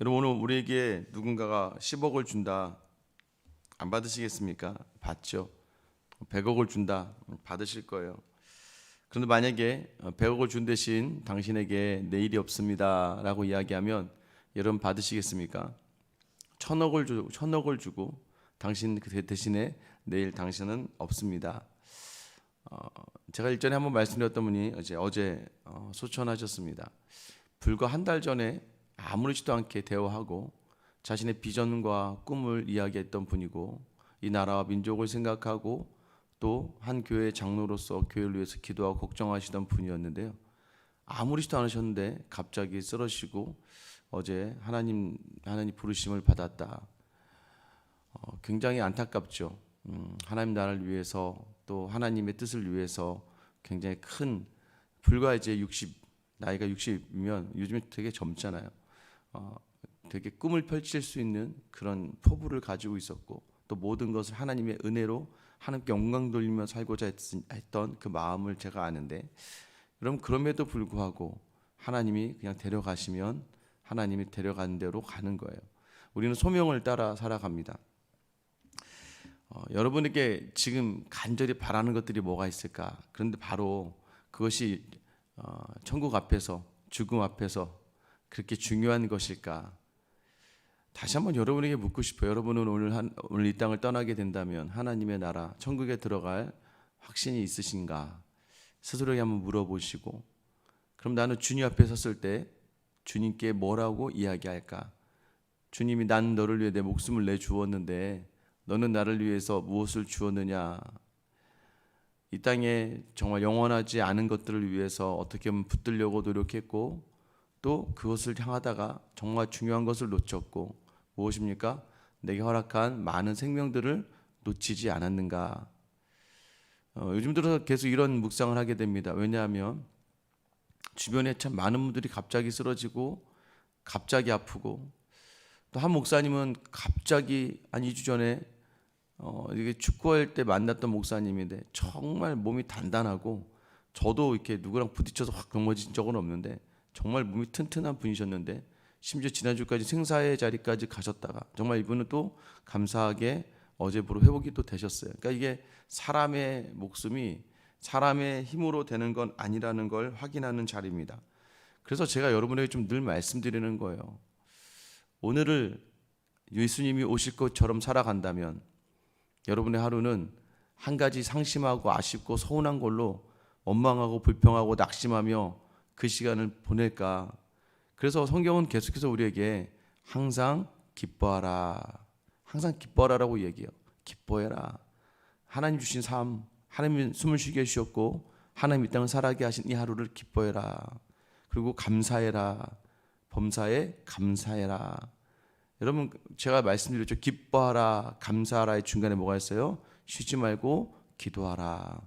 여러분 오늘 우리에게 누군가가 10억을 준다. 안 받으시겠습니까? 받죠. 100억을 준다. 받으실 거예요. 그런데 만약에 100억을 준 대신 당신에게 내일이 없습니다 라고 이야기하면 여러분 받으시겠습니까? 천억을 주고 천억을 주고 당신 그 대신에 내일 당신은 없습니다. 어, 제가 일전에 한번 말씀드렸던 분이 어제 어제 어, 소천하셨습니다. 불과 한 달 전에 아무렇지도 않게 대화하고 자신의 비전과 꿈을 이야기했던 분이고 이 나라와 민족을 생각하고 또 한 교회 장로로서 교회를 위해서 기도하고 걱정하시던 분이었는데요. 아무렇지도 않으셨는데 갑자기 쓰러지고 어제 하나님 하나님 부르심을 받았다. 어, 굉장히 안타깝죠. 음, 하나님 나라를 위해서 또 하나님의 뜻을 위해서 굉장히 큰 불과 이제 60 나이가 60이면 요즘에 되게 젊잖아요. 어, 되게 꿈을 펼칠 수 있는 그런 포부를 가지고 있었고 또 모든 것을 하나님의 은혜로 하나님께 영광 돌리며 살고자 했, 했던 그 마음을 제가 아는데 여러분 그럼에도 불구하고 하나님이 그냥 데려가시면 하나님이 데려가는 대로 가는 거예요. 우리는 소명을 따라 살아갑니다. 어, 여러분에게 지금 간절히 바라는 것들이 뭐가 있을까? 그런데 바로 그것이 어, 천국 앞에서 죽음 앞에서 그렇게 중요한 것일까? 다시 한번 여러분에게 묻고 싶어요. 여러분은 오늘 한, 오늘 이 땅을 떠나게 된다면 하나님의 나라 천국에 들어갈 확신이 있으신가? 스스로에게 한번 물어보시고 그럼 나는 주님 앞에 섰을 때 주님께 뭐라고 이야기할까? 주님이 난 너를 위해 내 목숨을 내 주었는데 너는 나를 위해서 무엇을 주었느냐? 이 땅에 정말 영원하지 않은 것들을 위해서 어떻게 하면 붙들려고 노력했고 또 그것을 향하다가 정말 중요한 것을 놓쳤고 무엇입니까? 내게 허락한 많은 생명들을 놓치지 않았는가? 어, 요즘 들어서 계속 이런 묵상을 하게 됩니다. 왜냐하면 주변에 참 많은 분들이 갑자기 쓰러지고 갑자기 아프고 또 한 목사님은 갑자기 한 2주 전에 어, 이게 축구할 때 만났던 목사님인데 정말 몸이 단단하고 저도 이렇게 누구랑 부딪혀서 확 넘어진 적은 없는데 정말 몸이 튼튼한 분이셨는데 심지어 지난주까지 생사의 자리까지 가셨다가 정말 이분은 또 감사하게 어제부로 회복이 또 되셨어요. 그러니까 이게 사람의 목숨이 사람의 힘으로 되는 건 아니라는 걸 확인하는 자리입니다. 그래서 제가 여러분에게 좀 늘 말씀드리는 거예요. 오늘을 예수님이 오실 것처럼 살아간다면 여러분의 하루는 한 가지 상심하고 아쉽고 서운한 걸로 원망하고 불평하고 낙심하며 그 시간을 보낼까? 그래서 성경은 계속해서 우리에게 항상 기뻐하라. 항상 기뻐하라라고 얘기해요. 기뻐해라. 하나님 주신 삶, 하나님 숨을 쉬게 해주셨고 하나님 이 땅을 살아게 하신 이 하루를 기뻐해라. 그리고 감사해라. 범사에 감사해라. 여러분 제가 말씀드렸죠. 기뻐하라, 감사하라의 중간에 뭐가 있어요? 쉬지 말고 기도하라.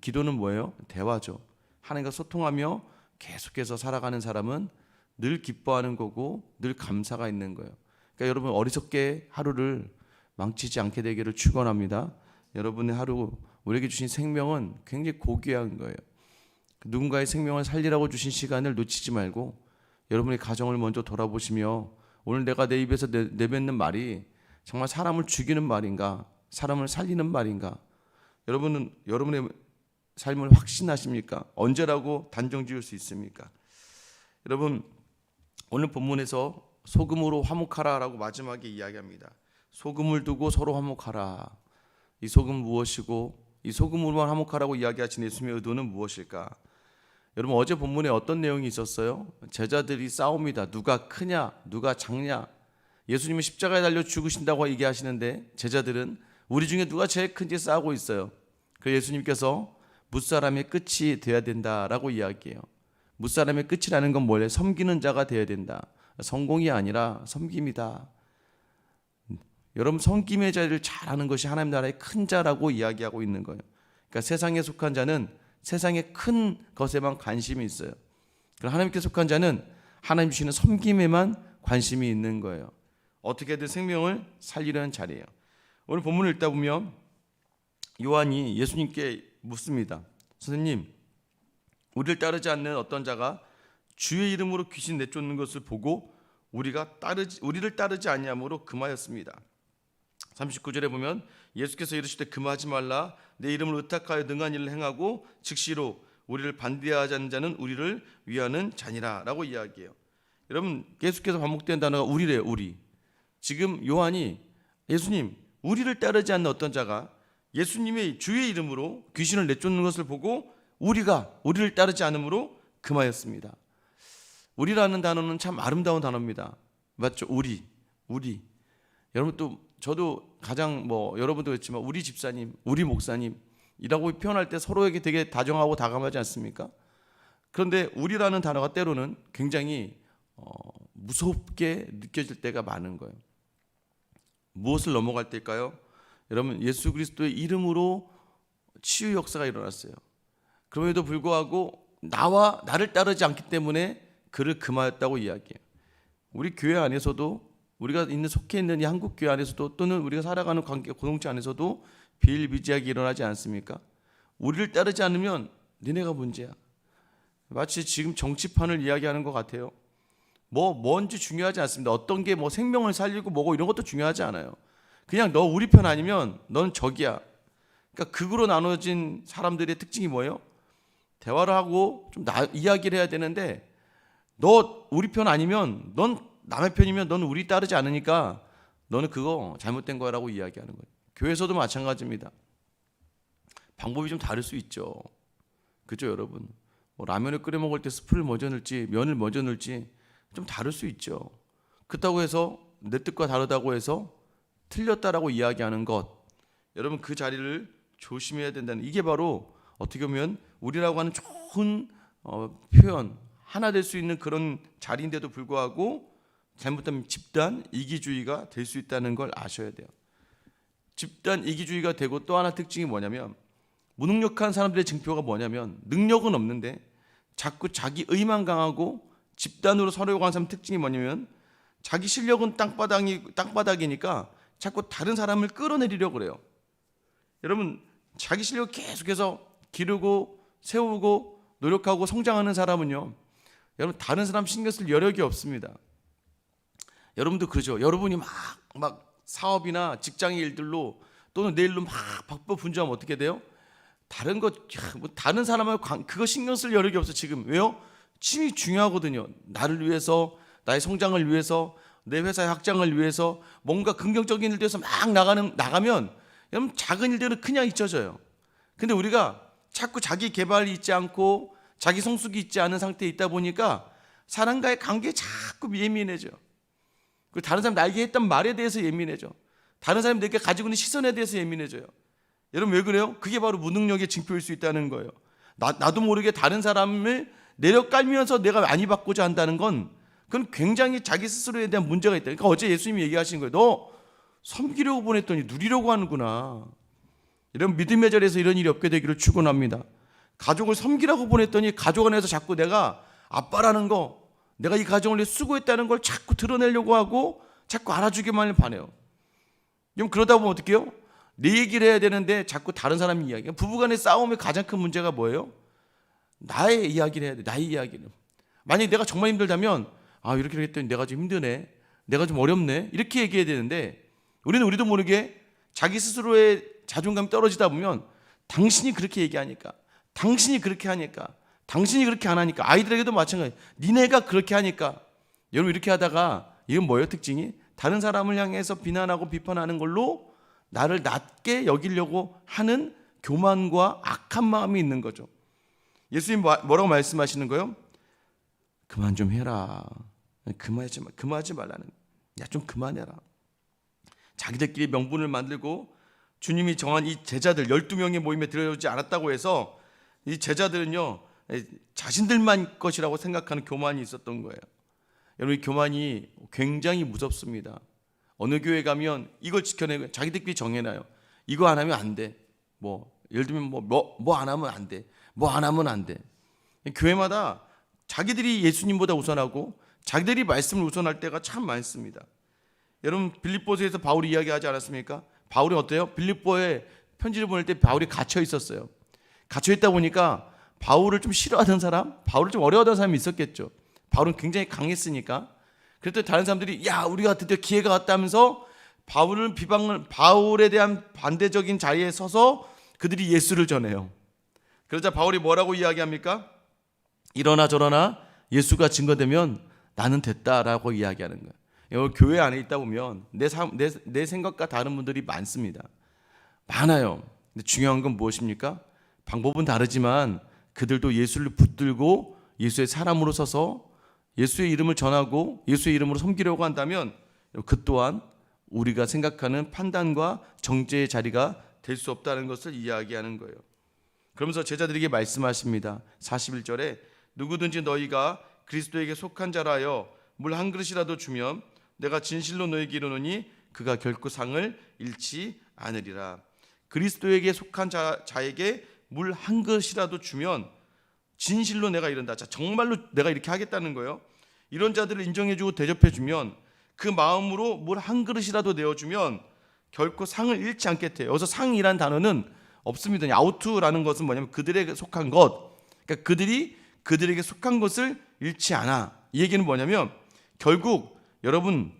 기도는 뭐예요? 대화죠. 하나님과 소통하며 계속해서 살아가는 사람은 늘 기뻐하는 거고 늘 감사가 있는 거예요. 그러니까 여러분 어리석게 하루를 망치지 않게 되기를 축원합니다. 여러분의 하루 우리에게 주신 생명은 굉장히 고귀한 거예요. 누군가의 생명을 살리라고 주신 시간을 놓치지 말고 여러분의 가정을 먼저 돌아보시며 오늘 내가 내 입에서 내, 내뱉는 말이 정말 사람을 죽이는 말인가? 사람을 살리는 말인가? 여러분은 여러분의 삶을 확신하십니까? 언제라고 단정 지을 수 있습니까? 여러분 오늘 본문에서 소금으로 화목하라라고 마지막에 이야기합니다. 소금을 두고 서로 화목하라. 이 소금 무엇이고 이 소금으로만 화목하라고 이야기하신 예수님의 의도는 무엇일까? 여러분 어제 본문에 어떤 내용이 있었어요? 제자들이 싸웁니다. 누가 크냐, 누가 작냐. 예수님이 십자가에 달려 죽으신다고 얘기하시는데 제자들은 우리 중에 누가 제일 큰지 싸우고 있어요. 그 예수님께서 무사람의 끝이 돼야 된다라고 이야기해요. 무사람의 끝이라는 건 뭐래? 섬기는 자가 돼야 된다. 성공이 아니라 섬김이다. 여러분 섬김의 자리를 잘하는 것이 하나님 나라의 큰 자라고 이야기하고 있는 거예요. 그러니까 세상에 속한 자는 세상의 큰 것에만 관심이 있어요. 그럼 하나님께 속한 자는 하나님 주시는 섬김에만 관심이 있는 거예요. 어떻게든 생명을 살리려는 자리예요. 오늘 본문을 읽다 보면 요한이 예수님께 묻습니다. 선생님, 우리를 따르지 않는 어떤 자가 주의 이름으로 귀신 내쫓는 것을 보고 우리가 따르지 우리를 따르지 아니함으로 금하였습니다. 39절에 보면 예수께서 이르시되 금하지 말라 내 이름을 의탁하여 능한 일을 행하고 즉시로 우리를 반대하자는 자는 우리를 위하는 자니라라고 이야기해요. 여러분 계속해서 반복된 단어가 우리래요. 우리. 지금 요한이 예수님 우리를 따르지 않는 어떤 자가 예수님의 주의 이름으로 귀신을 내쫓는 것을 보고 우리가 우리를 따르지 않으므로 금하였습니다. 우리라는 단어는 참 아름다운 단어입니다. 맞죠? 우리, 우리. 여러분 또 저도 가장 뭐 여러분도 그렇지만 우리 집사님, 우리 목사님이라고 표현할 때 서로에게 되게 다정하고 다감하지 않습니까? 그런데 우리라는 단어가 때로는 굉장히 어, 무섭게 느껴질 때가 많은 거예요. 무엇을 넘어갈 때일까요? 여러분 예수 그리스도의 이름으로 치유 역사가 일어났어요. 그럼에도 불구하고 나와 나를 따르지 않기 때문에 그를 금하였다고 이야기해요. 우리 교회 안에서도 우리가 있는 속해 있는 이 한국 교회 안에서도 또는 우리가 살아가는 관계 공동체 안에서도 비일비재하게 일어나지 않습니까? 우리를 따르지 않으면 니네가 문제야. 마치 지금 정치판을 이야기하는 것 같아요. 뭐 뭔지 중요하지 않습니다. 어떤 게 뭐 생명을 살리고 뭐고 이런 것도 중요하지 않아요. 그냥 너 우리 편 아니면 넌 적이야. 그러니까 극으로 나눠진 사람들의 특징이 뭐예요? 대화를 하고 좀 나, 이야기를 해야 되는데 너 우리 편 아니면 넌 남의 편이면 넌 우리 따르지 않으니까 너는 그거 잘못된 거라고 이야기하는 거예요. 교회에서도 마찬가지입니다. 방법이 좀 다를 수 있죠. 그죠, 여러분? 뭐 라면을 끓여 먹을 때 스프를 먼저 넣을지 면을 먼저 넣을지 좀 다를 수 있죠. 그렇다고 해서 내 뜻과 다르다고 해서 틀렸다라고 이야기하는 것. 여러분 그 자리를 조심해야 된다는 이게 바로 어떻게 보면 우리라고 하는 좋은 어, 표현 하나 될 수 있는 그런 자리인데도 불구하고 잘못하면 집단 이기주의가 될 수 있다는 걸 아셔야 돼요. 집단 이기주의가 되고 또 하나 특징이 뭐냐면 무능력한 사람들의 증표가 뭐냐면 능력은 없는데 자꾸 자기 의만 강하고 집단으로 서려고 하는 사람 특징이 뭐냐면 자기 실력은 땅바닥이 땅바닥이니까 자꾸 다른 사람을 끌어내리려고 그래요. 여러분 자기 실력 계속해서 기르고 세우고 노력하고 성장하는 사람은요. 여러분 다른 사람 신경 쓸 여력이 없습니다. 여러분도 그러죠. 여러분이 막 막 사업이나 직장의 일들로 또는 내 일로 막 바빠 분주하면 어떻게 돼요? 다른 것, 야, 뭐 다른 사람을 관, 그거 신경 쓸 여력이 없어 지금 왜요? 침이 중요하거든요. 나를 위해서 나의 성장을 위해서 내 회사의 확장을 위해서 뭔가 긍정적인 일들에서 막 나가는 나가면 여러분 작은 일들은 그냥 잊혀져요. 근데 우리가 자꾸 자기 개발이 있지 않고 자기 성숙이 있지 않은 상태에 있다 보니까 사람과의 관계에 자꾸 예민해져. 그리고 다른 사람 나에게 했던 말에 대해서 예민해져. 다른 사람이 내게 가지고 있는 시선에 대해서 예민해져요. 여러분 왜 그래요? 그게 바로 무능력의 징표일 수 있다는 거예요. 나, 나도 모르게 다른 사람을 내려 깔면서 내가 많이 받고자 한다는 건 그건 굉장히 자기 스스로에 대한 문제가 있다. 그러니까 어제 예수님이 얘기하신 거예요. 너 섬기려고 보냈더니 누리려고 하는구나. 이런 믿음의 자리에서 이런 일이 없게 되기를 축원합니다. 가족을 섬기라고 보냈더니 가족 안에서 자꾸 내가 아빠라는 거, 내가 이 가정을 위해 수고했다는 걸 자꾸 드러내려고 하고 자꾸 알아주기만을 바래요. 그럼 그러다 보면 어떡해요? 내 얘기를 해야 되는데 자꾸 다른 사람 이야기. 부부간의 싸움의 가장 큰 문제가 뭐예요? 나의 이야기를 해야 돼. 나의 이야기를. 만약 내가 정말 힘들다면 아 이렇게 했더니 내가 좀 힘드네. 내가 좀 어렵네. 이렇게 얘기해야 되는데 우리는 우리도 모르게 자기 스스로의 자존감이 떨어지다 보면 당신이 그렇게 얘기하니까 당신이 그렇게 하니까 당신이 그렇게 안 하니까 아이들에게도 마찬가지. 니네가 그렇게 하니까 여러분 이렇게 하다가 이건 뭐예요 특징이? 다른 사람을 향해서 비난하고 비판하는 걸로 나를 낮게 여기려고 하는 교만과 악한 마음이 있는 거죠. 예수님 뭐라고 말씀하시는 거예요? 그만 좀 해라. 그만하지 말, 그만하지 말라는. 야 좀 그만해라. 자기들끼리 명분을 만들고 주님이 정한 이 제자들 12명의 모임에 들어오지 않았다고 해서 이 제자들은요. 자신들만 것이라고 생각하는 교만이 있었던 거예요. 여러분 이 교만이 굉장히 무섭습니다. 어느 교회 가면 이걸 지켜내고 자기들끼리 정해놔요. 이거 안 하면 안 돼. 뭐 예를 들면 뭐뭐안 하면 안 돼. 뭐 안 하면 안 돼. 교회마다 자기들이 예수님보다 우선하고 자기들이 말씀을 우선할 때가 참 많습니다. 여러분 빌립보서에서 바울이 이야기하지 않았습니까? 바울이 어때요? 빌립보에 편지를 보낼 때 바울이 갇혀 있었어요. 갇혀 있다 보니까 바울을 좀 싫어하던 사람, 바울을 좀 어려워하던 사람이 있었겠죠. 바울은 굉장히 강했으니까. 그랬더니 다른 사람들이 야 우리가 드디어 기회가 왔다면서 바울을 비방을 바울에 대한 반대적인 자리에 서서 그들이 예수를 전해요. 그러자 바울이 뭐라고 이야기합니까? 이러나 저러나 예수가 증거되면 나는 됐다라고 이야기하는 거예요. 교회 안에 있다 보면 내, 삶, 내, 내 생각과 다른 분들이 많습니다. 많아요. 근데 중요한 건 무엇입니까? 방법은 다르지만 그들도 예수를 붙들고 예수의 사람으로 서서 예수의 이름을 전하고 예수의 이름으로 섬기려고 한다면 그 또한 우리가 생각하는 판단과 정죄의 자리가 될 수 없다는 것을 이야기하는 거예요. 그러면서 제자들에게 말씀하십니다. 41절에 누구든지 너희가 그리스도에게 속한 자라여 물 한 그릇이라도 주면 내가 진실로 너에게 이르노니 그가 결코 상을 잃지 않으리라. 그리스도에게 속한 자, 자에게 물 한 그릇이라도 주면 진실로 내가 이른다. 자, 정말로 내가 이렇게 하겠다는 거예요. 이런 자들을 인정해주고 대접해주면 그 마음으로 물 한 그릇이라도 내어주면 결코 상을 잃지 않겠대요. 여기서 상이란 단어는 없습니다. 아우투라는 것은 뭐냐면 그들에게 속한 것. 그러니까 그들이 그들에게 속한 것을 잃지 않아. 이 얘기는 뭐냐면 결국 여러분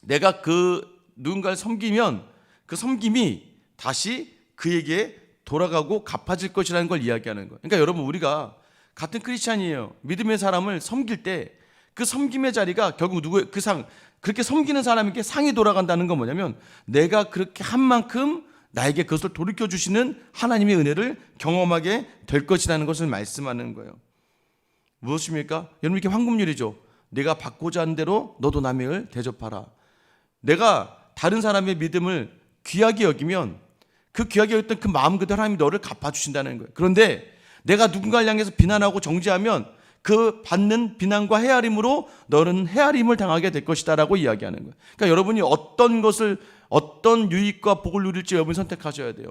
내가 그 누군가를 섬기면 그 섬김이 다시 그에게 돌아가고 갚아질 것이라는 걸 이야기하는 거예요. 그러니까 여러분 우리가 같은 크리스찬이에요. 믿음의 사람을 섬길 때 그 섬김의 자리가 결국 누구의 그상 그렇게 섬기는 사람에게 상이 돌아간다는 건 뭐냐면 내가 그렇게 한 만큼 나에게 그것을 돌이켜 주시는 하나님의 은혜를 경험하게 될 것이라는 것을 말씀하는 거예요. 무엇입니까? 여러분 이게 황금률이죠. 내가 받고자 하는 대로 너도 남을 대접하라. 내가 다른 사람의 믿음을 귀하게 여기면 그 귀하게 여겼던 그 마음 그대로 하나님이 너를 갚아주신다는 거예요. 그런데 내가 누군가를 향해서 비난하고 정죄하면 그 받는 비난과 헤아림으로 너는 헤아림을 당하게 될 것이다라고 이야기하는 거예요. 그러니까 여러분이 어떤 것을 어떤 유익과 복을 누릴지 여러분이 선택하셔야 돼요.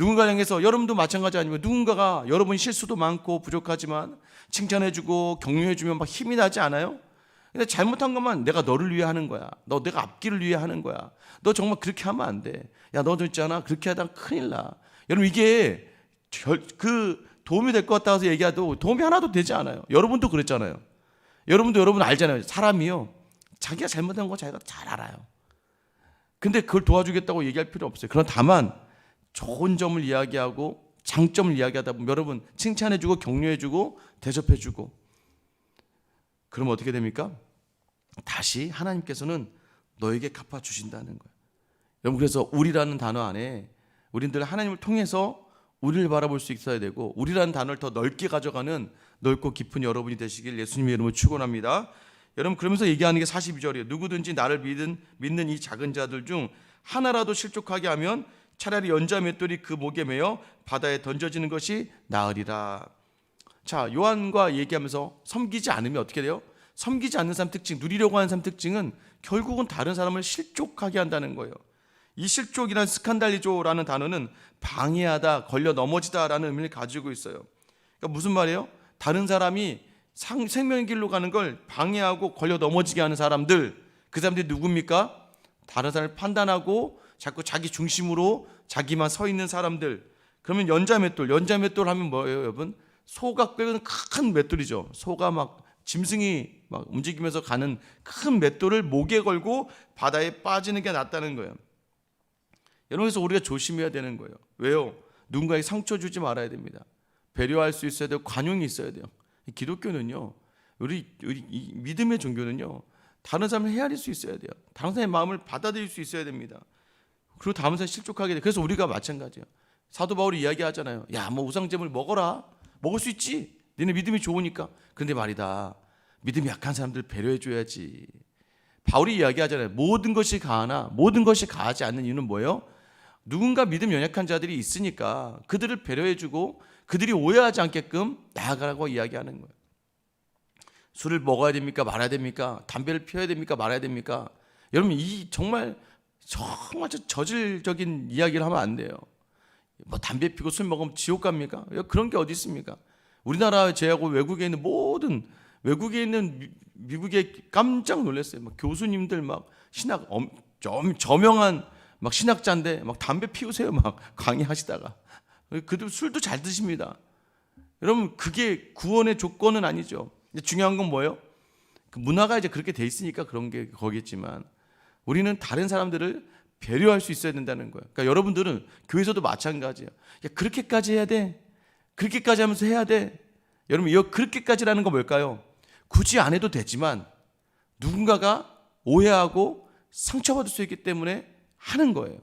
누군가를 향해서 여러분도 마찬가지 아니면 누군가가 여러분 실수도 많고 부족하지만 칭찬해주고 격려해주면 막 힘이 나지 않아요? 근데 잘못한 것만 내가 너를 위해 하는 거야. 너 내가 앞길을 위해 하는 거야. 너 정말 그렇게 하면 안 돼. 야, 너도 있잖아. 그렇게 하다 큰일 나. 여러분 이게 절, 그 도움이 될 것 같다 서 얘기해도 도움이 하나도 되지 않아요. 여러분도 그랬잖아요. 여러분도 여러분 알잖아요. 사람이요. 자기가 잘못한 거 자기가 잘 알아요. 근데 그걸 도와주겠다고 얘기할 필요 없어요. 그러나 다만 좋은 점을 이야기하고 장점을 이야기하다 보면 여러분 칭찬해주고 격려해주고 대접해주고 그러면 어떻게 됩니까? 다시 하나님께서는 너에게 갚아 주신다는 거예요. 여러분 그래서 우리라는 단어 안에 우리들 하나님을 통해서 우리를 바라볼 수 있어야 되고 우리라는 단어를 더 넓게 가져가는 넓고 깊은 여러분이 되시길 예수님의 이름으로 축원합니다. 여러분 그러면서 얘기하는 게 42절이에요. 누구든지 나를 믿은 믿는 이 작은 자들 중 하나라도 실족하게 하면 차라리 연자 맷돌이 그 목에 매어 바다에 던져지는 것이 나으리라. 자, 요한과 얘기하면서 섬기지 않으면 어떻게 돼요? 섬기지 않는 사람 특징, 누리려고 하는 사람 특징은 결국은 다른 사람을 실족하게 한다는 거예요. 이 실족이란 스칸달리조라는 단어는 방해하다, 걸려 넘어지다라는 의미를 가지고 있어요. 그러니까 무슨 말이에요? 다른 사람이 상, 생명의 길로 가는 걸 방해하고 걸려 넘어지게 하는 사람들, 그 사람들이 누굽니까? 다른 사람을 판단하고 자꾸 자기 중심으로 자기만 서 있는 사람들. 그러면 연자 맷돌, 연자 맷돌 하면 뭐예요, 여러분? 소가 꿰는 큰 맷돌이죠. 소가 막 짐승이 막 움직이면서 가는 큰 맷돌을 목에 걸고 바다에 빠지는 게 낫다는 거예요. 여러분 그래서 우리가 조심해야 되는 거예요. 왜요? 누군가에게 상처 주지 말아야 됩니다. 배려할 수 있어야 되고 관용이 있어야 돼요. 기독교는요. 우리, 우리 이 믿음의 종교는요. 다른 사람을 헤아릴 수 있어야 돼요. 다른 사람의 마음을 받아들일 수 있어야 됩니다. 그리고 다른 사람 실족하게 돼. 그래서 우리가 마찬가지예요. 사도 바울이 이야기하잖아요. 야, 뭐 우상제물 먹어라. 먹을 수 있지. 너네 믿음이 좋으니까. 근데 말이다. 믿음이 약한 사람들 배려해 줘야지. 바울이 이야기하잖아요. 모든 것이 가하나 모든 것이 가하지 않는 이유는 뭐예요? 누군가 믿음 연약한 자들이 있으니까 그들을 배려해 주고 그들이 오해하지 않게끔 나아가라고 이야기하는 거예요. 술을 먹어야 됩니까? 말아야 됩니까? 담배를 피워야 됩니까? 말아야 됩니까? 여러분 이 정말 정말 저질적인 이야기를 하면 안 돼요. 뭐 담배 피고 술 먹으면 지옥 갑니까? 그런 게 어디 있습니까? 우리나라 제하고 외국에 있는 모든 외국에 있는 미, 미국에 깜짝 놀랐어요. 막 교수님들 막 신학 엄, 좀 저명한 막 신학자인데 막 담배 피우세요 막 강의하시다가 그들 술도 잘 드십니다. 여러분 그게 구원의 조건은 아니죠. 중요한 건 뭐예요? 그 문화가 이제 그렇게 돼 있으니까 그런 게 거겠지만 우리는 다른 사람들을 배려할 수 있어야 된다는 거예요. 그러니까 여러분들은 교회에서도 마찬가지예요. 야, 그렇게까지 해야 돼. 그렇게까지 하면서 해야 돼. 여러분, 이 그렇게까지라는 건 뭘까요? 굳이 안 해도 되지만 누군가가 오해하고 상처받을 수 있기 때문에 하는 거예요.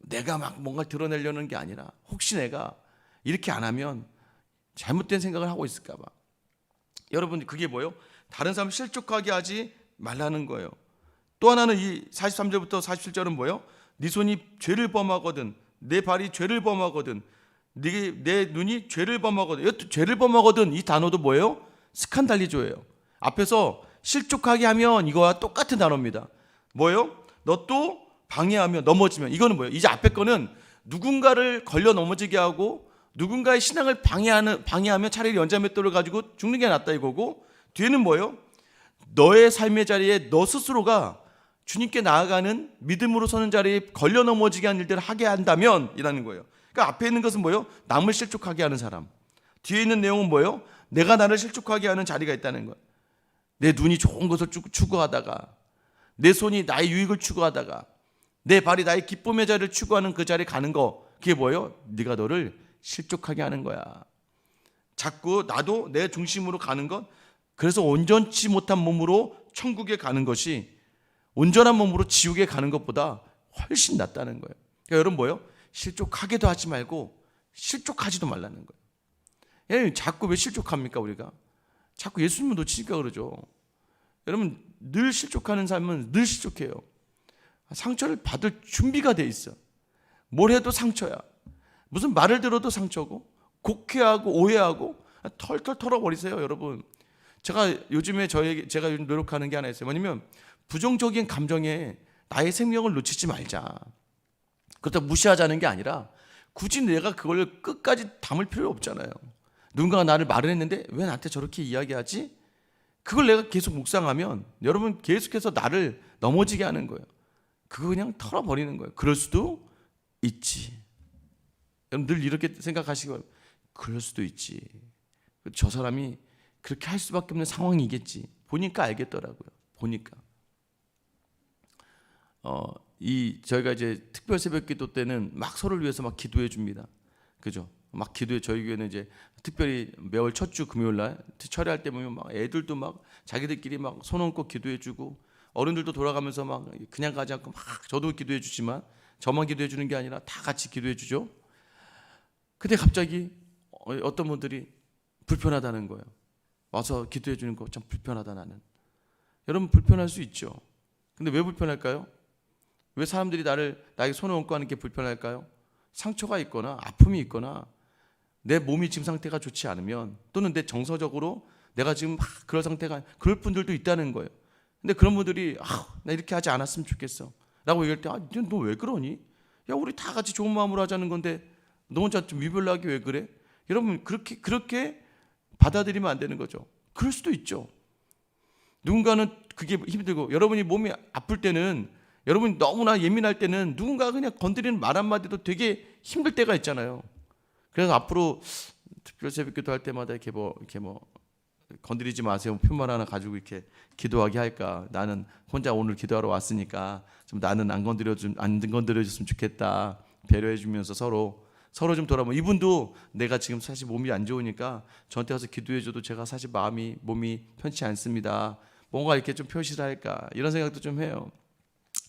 내가 막 뭔가 드러내려는 게 아니라 혹시 내가 이렇게 안 하면 잘못된 생각을 하고 있을까 봐. 여러분 그게 뭐예요? 다른 사람 실족하게 하지 말라는 거예요. 또 하나는 이 43절부터 47절은 뭐예요? 네 손이 죄를 범하거든 내 발이 죄를 범하거든 네, 내 눈이 죄를 범하거든 이것도 죄를 범하거든 이 단어도 뭐예요? 스칸달리조예요. 앞에서 실족하게 하면 이거와 똑같은 단어입니다. 뭐예요? 너 또 방해하면 넘어지면 이거는 뭐예요? 이제 앞에 거는 누군가를 걸려 넘어지게 하고 누군가의 신앙을 방해하는 방해하면 차라리 연자맷돌을 가지고 죽는 게 낫다 이거고 뒤에는 뭐예요? 너의 삶의 자리에 너 스스로가 주님께 나아가는 믿음으로 서는 자리에 걸려 넘어지게 하는 일들을 하게 한다면 이라는 거예요. 그러니까 앞에 있는 것은 뭐예요? 남을 실족하게 하는 사람. 뒤에 있는 내용은 뭐예요? 내가 나를 실족하게 하는 자리가 있다는 거예요. 내 눈이 좋은 것을 추- 추구하다가 내 손이 나의 유익을 추구하다가 내 발이 나의 기쁨의 자리를 추구하는 그 자리에 가는 거 그게 뭐예요? 네가 너를 실족하게 하는 거야. 자꾸 나도 내 중심으로 가는 것 그래서 온전치 못한 몸으로 천국에 가는 것이 온전한 몸으로 지옥에 가는 것보다 훨씬 낫다는 거예요. 그러니까 여러분 뭐예요? 실족하게도 하지 말고 실족하지도 말라는 거예요. 예, 자꾸 왜 실족합니까 우리가? 자꾸 예수님을 놓치니까 그러죠. 여러분 늘 실족하는 삶은 늘 실족해요. 상처를 받을 준비가 돼 있어. 뭘 해도 상처야. 무슨 말을 들어도 상처고 곡해하고 오해하고 털털 털어버리세요, 여러분. 제가 요즘에 저에게 제가 노력하는 게 하나 있어요. 뭐냐면 부정적인 감정에 나의 생명을 놓치지 말자. 그렇다고 무시하자는 게 아니라 굳이 내가 그걸 끝까지 담을 필요 없잖아요. 누군가가 나를 말을 했는데 왜 나한테 저렇게 이야기하지? 그걸 내가 계속 묵상하면 여러분 계속해서 나를 넘어지게 하는 거예요. 그거 그냥 털어버리는 거예요. 그럴 수도 있지. 여러분 늘 이렇게 생각하시고 그럴 수도 있지. 저 사람이 그렇게 할 수밖에 없는 상황이겠지. 보니까 알겠더라고요. 보니까. 어, 이 저희가 이제 특별 새벽 기도 때는 막 서로를 위해서 막 기도해 줍니다. 그죠? 막 기도해 저희 교회는 이제 특별히 매월 첫 주 금요일 날 철회할 때 보면 막 애들도 막 자기들끼리 막 손 얹고 기도해 주고 어른들도 돌아가면서 막 그냥 가지 않고 막 저도 기도해 주지만 저만 기도해 주는 게 아니라 다 같이 기도해 주죠. 근데 갑자기 어- 어떤 분들이 불편하다는 거예요. 와서 기도해 주는 거 참 불편하다 나는. 여러분 불편할 수 있죠. 근데 왜 불편할까요? 왜 사람들이 나를 나에게 손을 얹고 하는 게 불편할까요? 상처가 있거나 아픔이 있거나 내 몸이 지금 상태가 좋지 않으면 또는 내 정서적으로 내가 지금 막 그럴 상태가 그럴 분들도 있다는 거예요. 근데 그런 분들이 아, 나 이렇게 하지 않았으면 좋겠어. 라고 얘기할 때 아, 너 왜 그러니? 야, 우리 다 같이 좋은 마음으로 하자는 건데 너 혼자 좀 위별나게 왜 그래? 여러분 그렇게 그렇게 받아들이면 안 되는 거죠. 그럴 수도 있죠. 누군가는 그게 힘들고 여러분이 몸이 아플 때는 여러분이 너무나 예민할 때는 누군가 그냥 건드리는 말 한마디도 되게 힘들 때가 있잖아요. 그래서 앞으로 특별 새벽 기도 할 때마다 이렇게 뭐 이렇게 뭐 건드리지 마세요 표만 하나 가지고 이렇게 기도하게 할까? 나는 혼자 오늘 기도하러 왔으니까 좀 나는 안 건드려 좀안 건드려 줬으면 좋겠다. 배려해 주면서 서로 서로 좀 돌아보면 이분도 내가 지금 사실 몸이 안 좋으니까 저한테 와서 기도해 줘도 제가 사실 마음이 몸이 편치 않습니다. 뭔가 이렇게 좀 표시를 할까? 이런 생각도 좀 해요.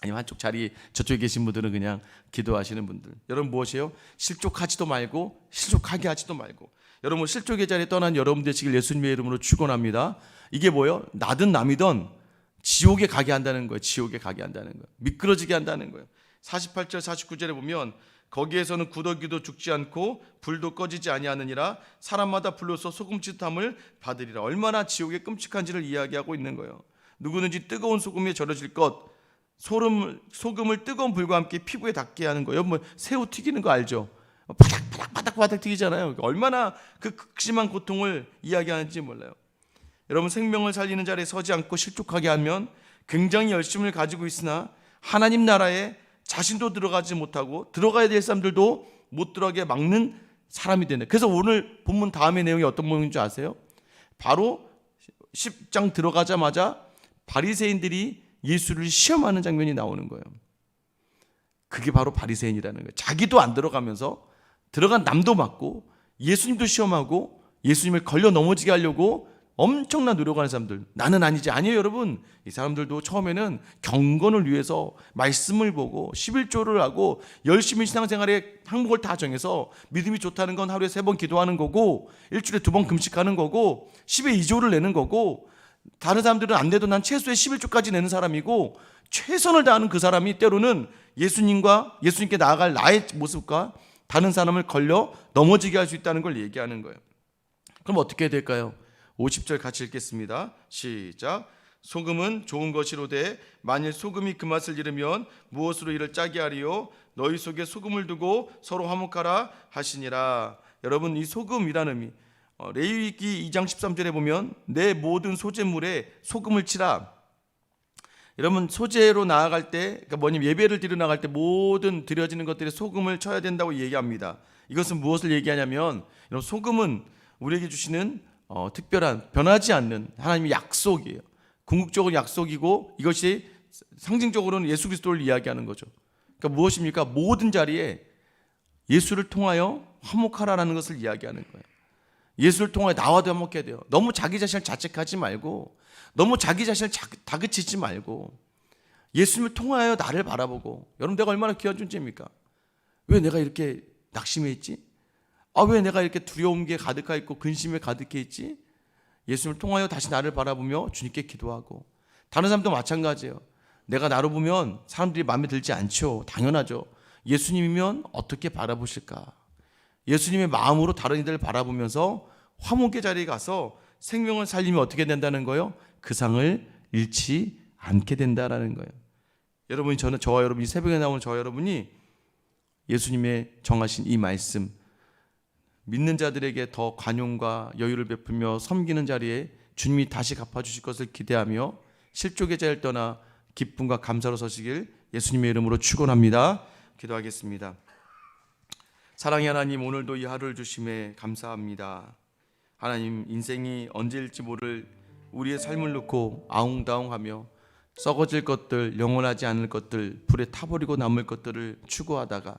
아니면 한쪽 자리 저쪽에 계신 분들은 그냥 기도하시는 분들. 여러분 무엇이에요? 실족하지도 말고 실족하게 하지도 말고. 여러분 실족의 자리에 떠난 여러분 되시길 예수님의 이름으로 축원합니다. 이게 뭐예요? 나든 남이든 지옥에 가게 한다는 거예요. 지옥에 가게 한다는 거예요. 미끄러지게 한다는 거예요. 48절 49절에 보면 거기에서는 구더기도 죽지 않고 불도 꺼지지 아니하느니라 사람마다 불로서 소금짓함을 받으리라. 얼마나 지옥의 끔찍한지를 이야기하고 있는 거예요. 누구든지 뜨거운 소금에 절여질 것 소름, 소금을 뜨거운 불과 함께 피부에 닿게 하는 거예요. 뭐 새우 튀기는 거 알죠? 바닥 바닥 바닥 바닥 튀기잖아요. 얼마나 그 극심한 고통을 이야기하는지 몰라요. 여러분 생명을 살리는 자리에 서지 않고 실족하게 하면 굉장히 열심을 가지고 있으나 하나님 나라에 자신도 들어가지 못하고 들어가야 될 사람들도 못 들어가게 막는 사람이 되네. 그래서 오늘 본문 다음의 내용이 어떤 내용인 줄 아세요? 바로 10장 들어가자마자 바리새인들이 예수를 시험하는 장면이 나오는 거예요. 그게 바로 바리새인이라는 거예요. 자기도 안 들어가면서 들어간 남도 맞고 예수님도 시험하고 예수님을 걸려 넘어지게 하려고 엄청난 노력하는 사람들. 나는 아니지. 아니에요, 여러분. 이 사람들도 처음에는 경건을 위해서 말씀을 보고 11조를 하고 열심히 신앙생활에 항목을 다 정해서 믿음이 좋다는 건 하루에 세 번 기도하는 거고 일주일에 두 번 금식하는 거고 10에 2조를 내는 거고 다른 사람들은 안 돼도 난 최소의 11조까지 내는 사람이고 최선을 다하는 그 사람이 때로는 예수님과 예수님께 나아갈 나의 모습과 다른 사람을 걸려 넘어지게 할 수 있다는 걸 얘기하는 거예요. 그럼 어떻게 될까요? 50절 같이 읽겠습니다. 시작. 소금은 좋은 것이로되 만일 소금이 그 맛을 잃으면 무엇으로 이를 짜게 하리요? 너희 속에 소금을 두고 서로 화목하라 하시니라. 여러분 이 소금이라는 의미 어, 레위기 2장 13절에 보면 내 모든 소재물에 소금을 치라. 여러분 소재로 나아갈 때 그러니까 뭐냐면 예배를 드려 나갈 때 모든 드려지는 것들에 소금을 쳐야 된다고 얘기합니다. 이것은 무엇을 얘기하냐면 여러분 소금은 우리에게 주시는 어, 특별한 변하지 않는 하나님의 약속이에요. 궁극적으로 약속이고 이것이 상징적으로는 예수 그리스도를 이야기하는 거죠. 그러니까 무엇입니까? 모든 자리에 예수를 통하여 화목하라라는 것을 이야기하는 거예요. 예수를 통하여 나와도 화목해야 돼요. 너무 자기 자신을 자책하지 말고 너무 자기 자신을 자, 다그치지 말고 예수님을 통하여 나를 바라보고 여러분 내가 얼마나 귀한 존재입니까? 왜 내가 이렇게 낙심해 있지? 아 왜 내가 이렇게 두려운 게 가득해 있고 근심에 가득해 있지? 예수님을 통하여 다시 나를 바라보며 주님께 기도하고 다른 사람도 마찬가지예요. 내가 나를 보면 사람들이 마음에 들지 않죠. 당연하죠. 예수님이면 어떻게 바라보실까? 예수님의 마음으로 다른 이들을 바라보면서 화목의 자리에 가서 생명을 살리면 어떻게 된다는 거요? 그 상을 잃지 않게 된다라는 거예요. 여러분이 저는 저와 여러분이 새벽에 나오는 저와 여러분이 예수님의 정하신 이 말씀 믿는 자들에게 더 관용과 여유를 베풀며 섬기는 자리에 주님이 다시 갚아주실 것을 기대하며 실족의 자를 떠나 기쁨과 감사로 서시길 예수님의 이름으로 축원합니다. 기도하겠습니다. 사랑의 하나님 오늘도 이 하루를 주심에 감사합니다. 하나님 인생이 언제일지 모를 우리의 삶을 놓고 아웅다웅하며 썩어질 것들 영원하지 않을 것들 불에 타버리고 남을 것들을 추구하다가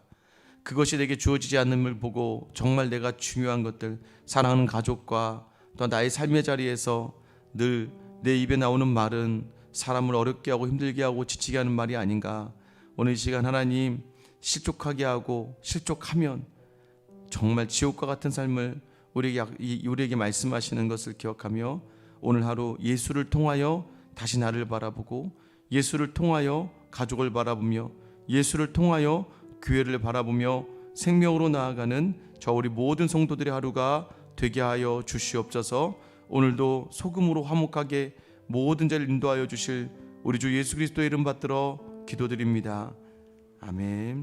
그것이 내게 주어지지 않음을 보고 정말 내가 중요한 것들 사랑하는 가족과 또 나의 삶의 자리에서 늘 내 입에 나오는 말은 사람을 어렵게 하고 힘들게 하고 지치게 하는 말이 아닌가 오늘 이 시간 하나님 실족하게 하고 실족하면 정말 지옥과 같은 삶을 우리에게 우리에게 말씀하시는 것을 기억하며 오늘 하루 예수를 통하여 다시 나를 바라보고 예수를 통하여 가족을 바라보며 예수를 통하여 교회를 바라보며 생명으로 나아가는 저 우리 모든 성도들의 하루가 되게 하여 주시옵소서. 오늘도 소금으로 화목하게 모든 자를 인도하여 주실 우리 주 예수 그리스도의 이름 받들어 기도드립니다. 아멘.